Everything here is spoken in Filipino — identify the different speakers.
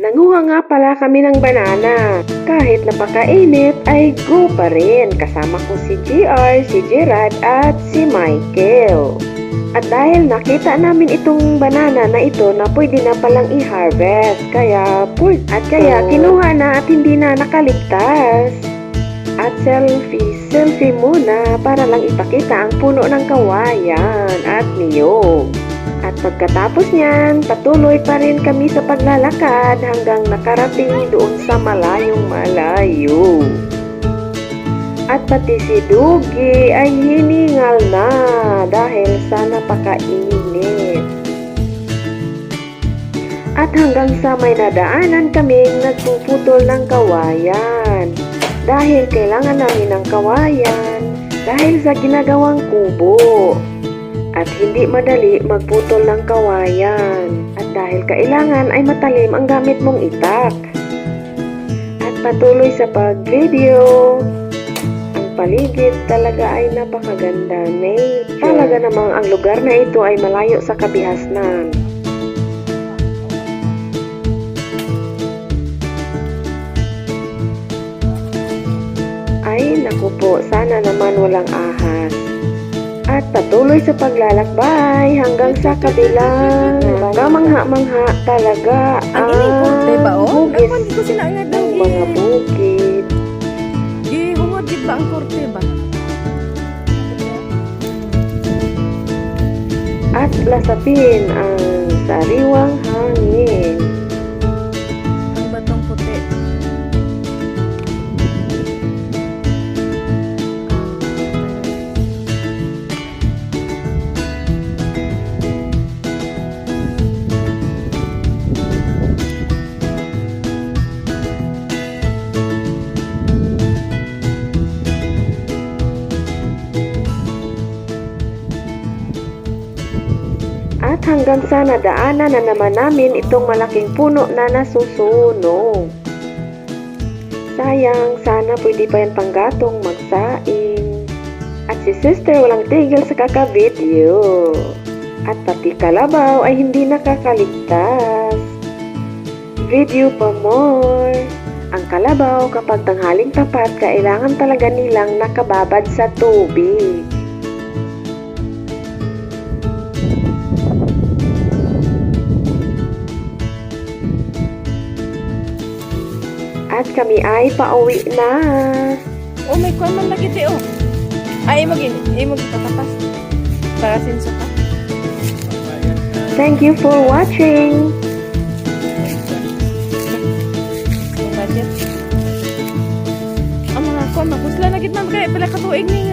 Speaker 1: Nanguha nga pala kami ng banana. Kahit napakainit ay go pa rin. Kasama ko si GR, si Gerard at si Michael. At dahil nakita namin itong banana na ito na pwede na palang i-harvest, kaya. At kaya kinuha na at hindi na nakaligtas. At selfie, selfie muna para lang ipakita ang puno ng kawayan at niyog. At pagkatapos niyan, patuloy pa rin kami sa paglalakad hanggang nakarating doon sa malayong malayo. At pati si Dugi ay hiningal na dahil sa napakainit. At hanggang sa may nadaanan kaming nagpuputol ng kawayan. Dahil kailangan namin ng kawayan dahil sa ginagawang kubo. Hindi madali magputol ng kawayan. At dahil kailangan ay matalim ang gamit mong itak. At patuloy sa pag-video, ang paligid talaga ay napakaganda. Nature. Talaga namang ang lugar na ito ay malayo sa kabihasnan. Ay, naku po, sana naman walang ahas. At patuloy sa paglalakbay hanggang sa kabilang kamangha-mangha talaga
Speaker 2: Ang ining korte ba o?
Speaker 1: hugis
Speaker 2: Naman ko sinangad
Speaker 1: ng mga bukid.
Speaker 2: Gihungod gid ba ang korte ba?
Speaker 1: At lasapin ang sariwang At hanggang sa nadaanan na naman namin itong malaking puno na nasusunog. Sayang, sana pwede pa yan panggatong magsaing. At si sister walang tigil sa kaka-video. At pati kalabaw ay hindi nakakaligtas. Video pa more. Ang kalabaw kapag tanghaling tapat, kailangan talaga nilang nakababad sa tubig. Kami ay pauwi na.
Speaker 2: Oh, may kwan man lagi di oh. Ay, imo gini. Imo tatapas. Para sinso ka.
Speaker 1: Thank you for watching.
Speaker 2: Ang mga kwan, magusla na man kay pala katuig ni nga